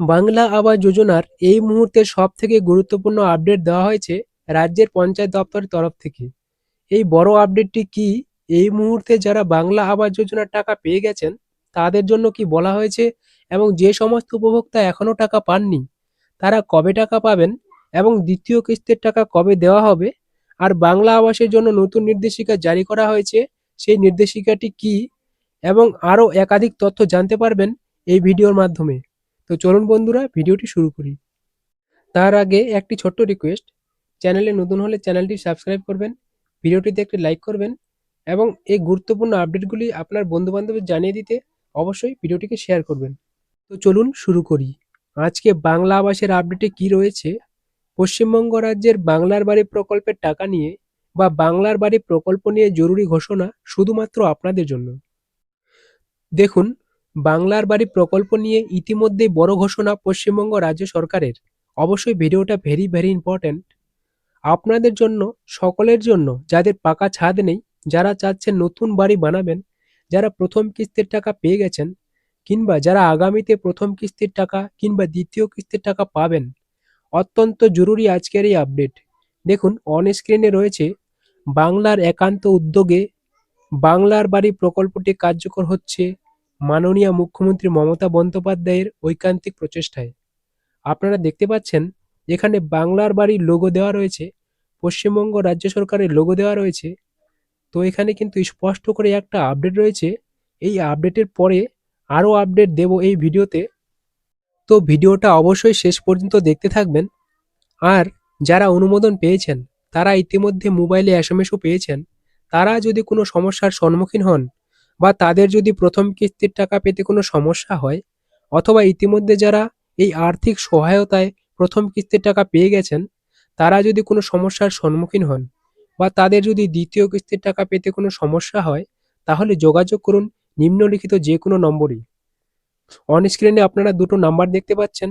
বাংলা আবাস যোজনার এই মুহূর্তে সব থেকে গুরুত্বপূর্ণ আপডেট দেওয়া হয়েছে রাজ্যের পঞ্চায়েত দপ্তরের তরফ থেকে। এই বড় আপডেটটি কি? এই মুহূর্তে যারা বাংলা আবাস যোজনার টাকা পেয়ে গেছেন, তাদের জন্য কি বলা হয়েছে? এবং যে সমস্ত উপভোক্তা এখনও টাকা পাননি, তারা কবে টাকা পাবেন? এবং দ্বিতীয় কিস্তির টাকা কবে দেওয়া হবে? আর বাংলা আবাসের জন্য নতুন নির্দেশিকা জারি করা হয়েছে, সেই নির্দেশিকাটি কি? এবং আরও একাধিক তথ্য জানতে পারবেন এই ভিডিওর মাধ্যমে। তো চলুন বন্ধুরা, ভিডিওটি শুরু করি। তার আগে একটি ছোট্ট রিকোয়েস্ট চ্যানেলে নতুন হলে চ্যানেলটি সাবস্ক্রাইব করবেন, ভিডিওটিতে একটি লাইক করবেন এবং এই গুরুত্বপূর্ণ আপডেটগুলি আপনার বন্ধুবান্ধবের জানিয়ে দিতে অবশ্যই ভিডিওটিকে শেয়ার করবেন। তো চলুন শুরু করি। আজকে বাংলা আবাসের আপডেটে কি রয়েছে? পশ্চিমবঙ্গ রাজ্যের বাংলার বাড়ি প্রকল্পের টাকা নিয়ে বা বাংলার বাড়ি প্রকল্প নিয়ে জরুরি ঘোষণা শুধুমাত্র আপনাদের জন্য। দেখুন বাংলার বাড়ি প্রকল্প নিয়ে ইতিমধ্যেই বড় ঘোষণা পশ্চিমবঙ্গ রাজ্য সরকারের। অবশ্যই ভিডিওটা ভেরি ভেরি ইম্পর্ট্যান্ট আপনাদের জন্য, সকলের জন্য, যাদের পাকা ছাদ নেই, যারা চাচ্ছেন নতুন বাড়ি বানাবেন, যারা প্রথম কিস্তির টাকা পেয়ে গেছেন, কিংবা যারা আগামীতে প্রথম কিস্তির টাকা কিংবা দ্বিতীয় কিস্তির টাকা পাবেন, অত্যন্ত জরুরি আজকের এই আপডেট দেখুন অন স্ক্রিনে রয়েছে, বাংলার একান্ত উদ্যোগে বাংলার বাড়ি প্রকল্পটি কার্যকর হচ্ছে। মাননীয় মুখ্যমন্ত্রী মমতা বন্দ্যোপাধ্যায়ের ঐকান্তিক প্রচেষ্টায়। আপনারা দেখতে পাচ্ছেন, এখানে বাংলার বাড়ির লোগো দেওয়া রয়েছে, পশ্চিমবঙ্গ রাজ্য সরকারের লোগো দেওয়া রয়েছে। তো এখানে কিন্তু স্পষ্ট করে একটা আপডেট রয়েছে। এই আপডেটের পরে আরও আপডেট দেব এই ভিডিওতে। তো ভিডিওটা অবশ্যই শেষ পর্যন্ত দেখতে থাকবেন। আর যারা অনুমোদন পেয়েছেন, তারা ইতিমধ্যে মোবাইলে এস পেয়েছেন। তারা যদি কোনো সমস্যার সম্মুখীন হন বা তাদের যদি প্রথম কিস্তির টাকা পেতে কোনো সমস্যা হয়, অথবা ইতিমধ্যে যারা এই আর্থিক সহায়তায় প্রথম কিস্তির টাকা পেয়ে গেছেন, তারা যদি কোনো সমস্যার সম্মুখীন হন বা তাদের যদি দ্বিতীয় কিস্তির টাকা পেতে কোনো সমস্যা হয়, তাহলে যোগাযোগ করুন নিম্নলিখিত যে কোনো নম্বরই অন স্ক্রিনে আপনারা দুটো নাম্বার দেখতে পাচ্ছেন।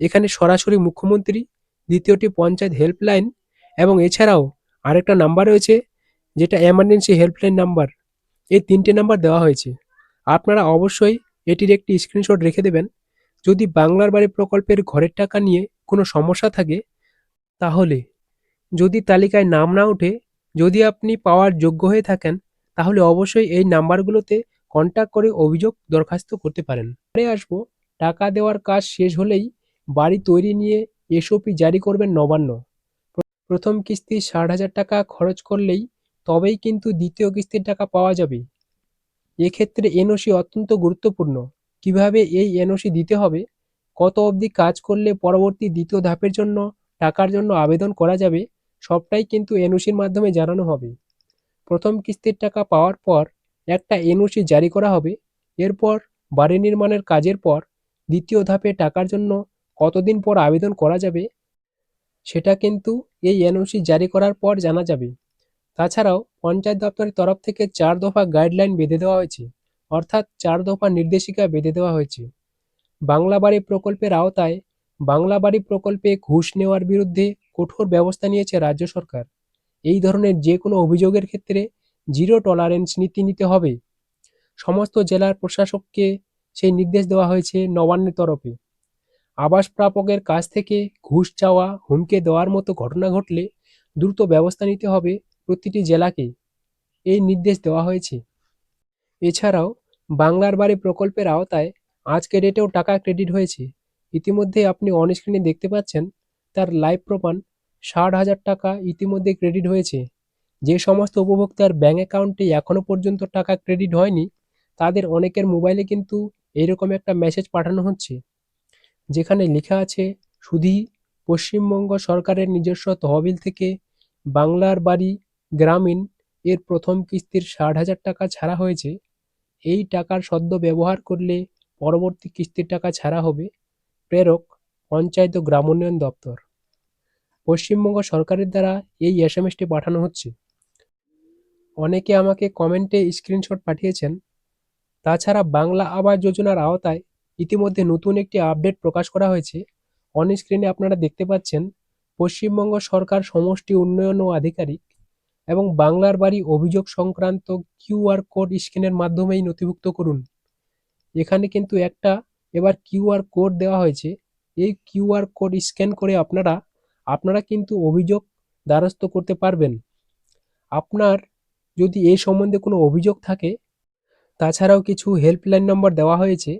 এখানে সরাসরি মুখ্যমন্ত্রী, দ্বিতীয়টি পঞ্চায়েত হেল্পলাইন এবং এছাড়াও আরেকটা নাম্বার রয়েছে, যেটা এমার্জেন্সি হেল্পলাইন নাম্বার। এই তিনটে নাম্বার দেওয়া হয়েছে। আপনারা অবশ্যই এটির একটি স্ক্রিনশট রেখে দেবেন। যদি বাংলার বাড়ি প্রকল্পের ঘরের টাকা নিয়ে কোনো সমস্যা থাকে, তাহলে যদি তালিকায় নাম না ওঠে, যদি আপনি পাওয়ার যোগ্য হয়ে থাকেন, তাহলে অবশ্যই এই নাম্বারগুলোতে কন্ট্যাক্ট করে অভিযোগ দরখাস্ত করতে পারেন। পরে আসব, টাকা দেওয়ার কাজ শেষ হলেই বাড়ি তৈরি নিয়ে এসওপি জারি করবেন নবান্ন। প্রথম কিস্তি ষাট হাজার টাকা খরচ করলেই তবেই কিন্তু দ্বিতীয় কিস্তির টাকা পাওয়া যাবে। এক্ষেত্রে এনওসি অত্যন্ত গুরুত্বপূর্ণ। কীভাবে এই এনওসি দিতে হবে? কত অবধি কাজ করলে পরবর্তী দ্বিতীয় ধাপের জন্য, টাকার জন্য আবেদন করা যাবে? সবটাই কিন্তু এনওসির মাধ্যমে জানানো হবে। প্রথম কিস্তির টাকা পাওয়ার পর একটা এনওসি জারি করা হবে। এরপর বাড়ি নির্মাণের কাজের পর দ্বিতীয় ধাপে টাকার জন্য কতদিন পর আবেদন করা যাবে, সেটা কিন্তু এই এনওসি জারি করার পর জানা যাবে। তাছাড়াও পঞ্চায়েত দপ্তরের তরফ থেকে চার দফা গাইডলাইন বেঁধে দেওয়া হয়েছে, অর্থাৎ চার দফা নির্দেশিকা বেঁধে দেওয়া হয়েছে। বাংলা বাড়ি প্রকল্পের আওতায় বাংলা বাড়ি প্রকল্পে ঘুষ নেওয়ার বিরুদ্ধে কঠোর ব্যবস্থা নিয়েছে রাজ্য সরকার। এই ধরনের যে কোনো অভিযোগের ক্ষেত্রে জিরো টলারেন্স নীতি নিতে হবে। সমস্ত জেলার প্রশাসককে সেই নির্দেশ দেওয়া হয়েছে নবান্নের তরফে। আবাস প্রাপকের কাছ থেকে ঘুষ চাওয়া, হুমকে দেওয়ার মতো ঘটনা ঘটলে দ্রুত ব্যবস্থা নিতে হবে প্রতিটি জেলাকে এই নির্দেশ দেওয়া হয়েছে। এছাড়াও বাংলার বাড়ি প্রকল্পের আওতায় আজকে ডেটেও টাকা ক্রেডিট হয়েছে। ইতিমধ্যে আপনি অন স্ক্রিনে দেখতে পাচ্ছেন, তার লাইভ প্রমাণ ষাট হাজার টাকা ইতিমধ্যে ক্রেডিট হয়েছে। যে সমস্ত উপভোক্তার ব্যাঙ্ক অ্যাকাউন্টে এখনও পর্যন্ত টাকা ক্রেডিট হয়নি, তাদের অনেকের মোবাইলে কিন্তু এরকম একটা মেসেজ পাঠানো হচ্ছে, যেখানে লেখা আছে শুধুই পশ্চিমবঙ্গ সরকারের নিজস্ব তহবিল থেকে বাংলার বাড়ি গ্রামীণ এর প্রথম কিস্তির ষাট হাজার টাকা ছাড়া হয়েছে। এই টাকার সদ্য ব্যবহার করলে পরবর্তী কিস্তির টাকা ছাড়া হবে প্রেরক পঞ্চায়েত ও গ্রাম উন্নয়ন দপ্তর। পশ্চিমবঙ্গ সরকারের দ্বারা এই এস এম এসটি পাঠানো হচ্ছে। অনেকে আমাকে কমেন্টে স্ক্রিনশট পাঠিয়েছেন। তাছাড়া বাংলা আবাস যোজনার আওতায় ইতিমধ্যে নতুন একটি আপডেট প্রকাশ করা হয়েছে। অন স্ক্রিনে আপনারা দেখতে পাচ্ছেন, পশ্চিমবঙ্গ সরকার সমষ্টি উন্নয়ন ও আধিকারিক এবং বাংলার বাড়ি অভিযোগ সংক্রান্ত কিউআর কোড স্ক্যানের মাধ্যমেই নথিভুক্ত করুন। এখানে কিন্তু একটা এবার কিউআর কোড দেওয়া হয়েছে। এই কিউআর কোড স্ক্যান করে আপনারা আপনারা কিন্তু অভিযোগ দ্বারস্থ করতে পারবেন। আপনার যদি এই সম্বন্ধে কোনো অভিযোগ থাকে, তাছাড়াও কিছু হেল্পলাইন নম্বর দেওয়া হয়েছে।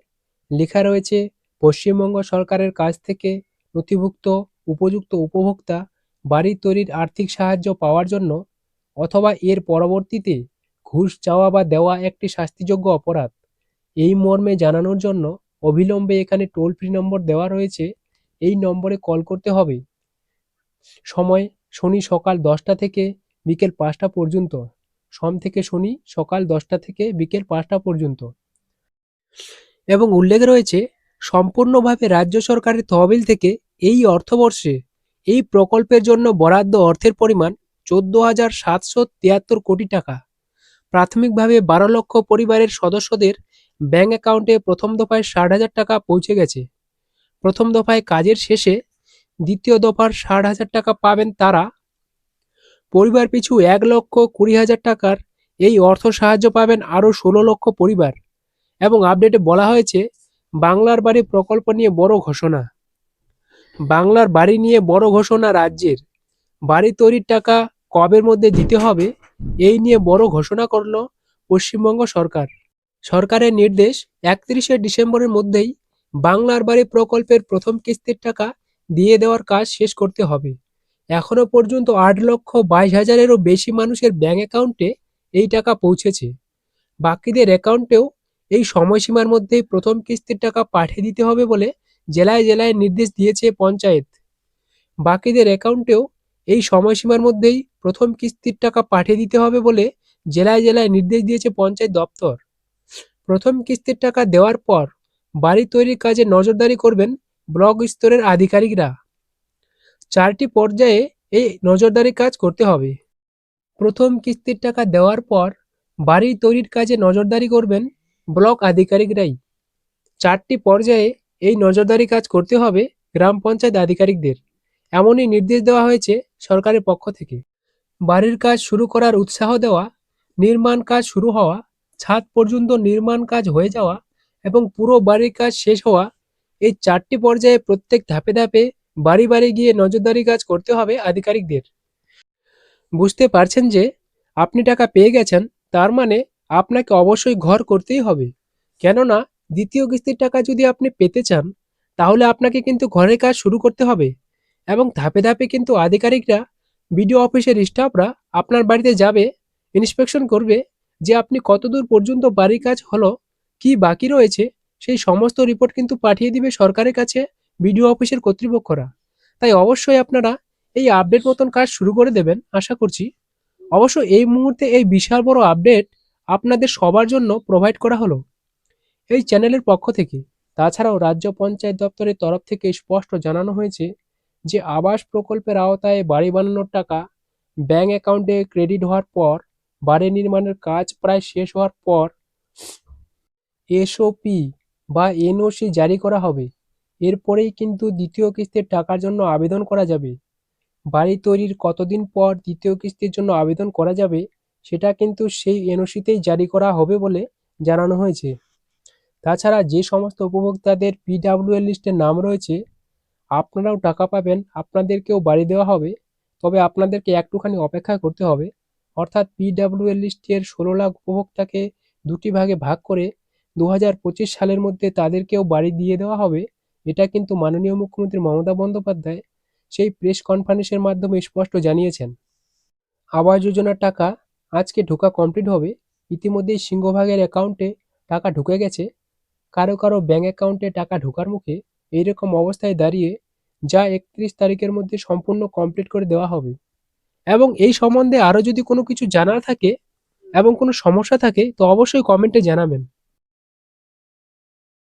লেখা রয়েছে, পশ্চিমবঙ্গ সরকারের কাছ থেকে নথিভুক্ত, উপযুক্ত উপভোক্তা বাড়ি তৈরির আর্থিক সাহায্য পাওয়ার জন্য অথবা এর পরবর্তীতে ঘুষ চাওয়া বা দেওয়া একটি শাস্তিযোগ্য অপরাধ। এই মর্মে জানানোর জন্য অবিলম্বে এখানে টোল ফ্রি নম্বর দেওয়া রয়েছে। এই নম্বরে কল করতে হবে। সময় শনি সকাল দশটা থেকে বিকেল পাঁচটা পর্যন্ত। সোম থেকে শনি সকাল দশটা থেকে বিকেল পাঁচটা পর্যন্ত। এবং উল্লেখ রয়েছে, সম্পূর্ণভাবে রাজ্য সরকারের তহবিল থেকে এই অর্থবর্ষে এই প্রকল্পের জন্য বরাদ্দ অর্থের পরিমাণ চোদ্দ হাজার সাতশো তিয়াত্তর কোটি টাকা। প্রাথমিকভাবে বারো লক্ষ পরিবারের সদস্যদের ব্যাংক অ্যাকাউন্টে প্রথম দফায় ষাট হাজার টাকা পৌঁছে গেছে। প্রথম দফায় কাজের শেষে দ্বিতীয় দফার ষাট হাজার টাকা পাবেন তারা। পরিবার পিছু এক লক্ষ কুড়ি হাজার টাকার এই অর্থ সাহায্য পাবেন আরও ষোলো লক্ষ পরিবার। এবং আপডেটে বলা হয়েছে, বাংলার বাড়ি প্রকল্প নিয়ে বড় ঘোষণা। বাংলার বাড়ি নিয়ে বড় ঘোষণা রাজ্যের। বাড়ি তৈরির টাকা কবের মধ্যে দিতে হবে, এই নিয়ে বড় ঘোষণা করল পশ্চিমবঙ্গ সরকার। সরকারের নির্দেশ একত্রিশে ডিসেম্বরের মধ্যেই বাংলার বাড়ি প্রকল্পের প্রথম কিস্তির টাকা দিয়ে দেওয়ার কাজ শেষ করতে হবে। এখনও পর্যন্ত আট লক্ষ বাইশ হাজারেরও বেশি মানুষের ব্যাঙ্ক অ্যাকাউন্টে এই টাকা পৌঁছেছে। বাকিদের অ্যাকাউন্টেও এই সময়সীমার মধ্যেই প্রথম কিস্তির টাকা পাঠিয়ে দিতে হবে বলে জেলায় জেলায় নির্দেশ দিয়েছে পঞ্চায়েত। বাকিদের অ্যাকাউন্টেও এই সময়সীমার মধ্যেই প্রথম কিস্তির টাকা পাঠিয়ে দিতে হবে বলে জেলায় জেলায় নির্দেশ দিয়েছে পঞ্চায়েত দপ্তর। প্রথম কিস্তির টাকা দেওয়ার পর বাড়ি তৈরির কাজে নজরদারি করবেন ব্লক স্তরের আধিকারিকরা। চারটি পর্যায়ে এই নজরদারি কাজ করতে হবে। প্রথম কিস্তির টাকা দেওয়ার পর বাড়ি তৈরির কাজে নজরদারি করবেন ব্লক আধিকারিকরাই। চারটি পর্যায়ে এই নজরদারি কাজ করতে হবে গ্রাম পঞ্চায়েত আধিকারিকদের। এমনই নির্দেশ দেওয়া হয়েছে সরকারের পক্ষ থেকে। বাড়ির কাজ শুরু করার উৎসাহ দেওয়া, নির্মাণ কাজ শুরু হওয়া, ছাদ পর্যন্ত নির্মাণ কাজ হয়ে যাওয়া এবং পুরো বাড়ির কাজ শেষ হওয়া, এই চারটি পর্যায়ে প্রত্যেক ধাপে ধাপে বাড়ি বাড়ি গিয়ে নজরদারি কাজ করতে হবে আধিকারিকদের। বুঝতে পারছেন যে, আপনি টাকা পেয়ে গেছেন, তার মানে আপনাকে অবশ্যই ঘর করতেই হবে। কেননা, দ্বিতীয় কিস্তির টাকা যদি আপনি পেতে চান, তাহলে আপনাকে কিন্তু ঘরের কাজ শুরু করতে হবে। এবং ধাপে ধাপে কিন্তু আধিকারিকরা, বিডিও অফিসের স্টাফরা আপনার বাড়িতে যাবে ইন্সপেকশন করবে যে আপনি কতদূর পর্যন্ত বাড়ির কাজ হলো, কি বাকি রয়েছে, সেই সমস্ত রিপোর্ট কিন্তু পাঠিয়ে দিবে সরকারের কাছে, বিডিও অফিসের কর্তৃপক্ষরা। তাই অবশ্যই আপনারা এই আপডেট মতন কাজ শুরু করে দেবেন, আশা করছি। অবশ্য এই মুহূর্তে এই বিশাল বড় আপডেট আপনাদের সবার জন্য প্রোভাইড করা হলো। এই চ্যানেলের পক্ষ থেকে। তাছাড়াও রাজ্য পঞ্চায়েত দপ্তরের তরফ থেকে স্পষ্ট জানানো হয়েছে যে আবাস প্রকল্পের আওতায় বাড়ি বানানোর টাকা ব্যাংক অ্যাকাউন্টে ক্রেডিট হওয়ার পর, বাড়ি নির্মাণের কাজ প্রায় শেষ হওয়ার পর এসওপি বা এনওসি জারি করা হবে। এরপরেই কিন্তু দ্বিতীয় কিস্তির টাকার জন্য আবেদন করা যাবে। বাড়ি তৈরির কতদিন পর দ্বিতীয় কিস্তির জন্য আবেদন করা যাবে, সেটা কিন্তু সেই এনওসিতেই জারি করা হবে বলে জানানো হয়েছে। তাছাড়া যে সমস্ত উপভোক্তাদের পিডাব্লিউএল লিস্টের নাম রয়েছে আপনারাও টাকা পাবেন, আপনাদেরকেও বাড়ি দেওয়া হবে, তবে আপনাদেরকে একটুখানি অপেক্ষা করতে হবে। অর্থাৎ পিডাব্লিউএল লিস্টের ষোলো লাখ উপভোক্তাকে দুটি ভাগে ভাগ করে দু হাজার পঁচিশ সালের মধ্যে তাদেরকেও বাড়ি দিয়ে দেওয়া হবে, এটা কিন্তু মাননীয় মুখ্যমন্ত্রী মমতা বন্দ্যোপাধ্যায় সেই প্রেস কনফারেন্সের মাধ্যমে স্পষ্ট জানিয়েছেন। আবাস যোজনার টাকা আজকে ঢোকা কমপ্লিট হবে, ইতিমধ্যেই সিংহভাগের অ্যাকাউন্টে টাকা ঢুকে গেছে। কারও কারও ব্যাঙ্ক অ্যাকাউন্টে টাকা ঢোকার মুখে এইরকম অবস্থায় দাঁড়িয়ে যা একত্রিশ তারিখের মধ্যে সম্পূর্ণ কমপ্লিট করে দেওয়া হবে। এবং এই সম্বন্ধে আরও যদি কোনো কিছু জানার থাকে এবং কোনো সমস্যা থাকে, তো অবশ্যই কমেন্টে জানাবেন।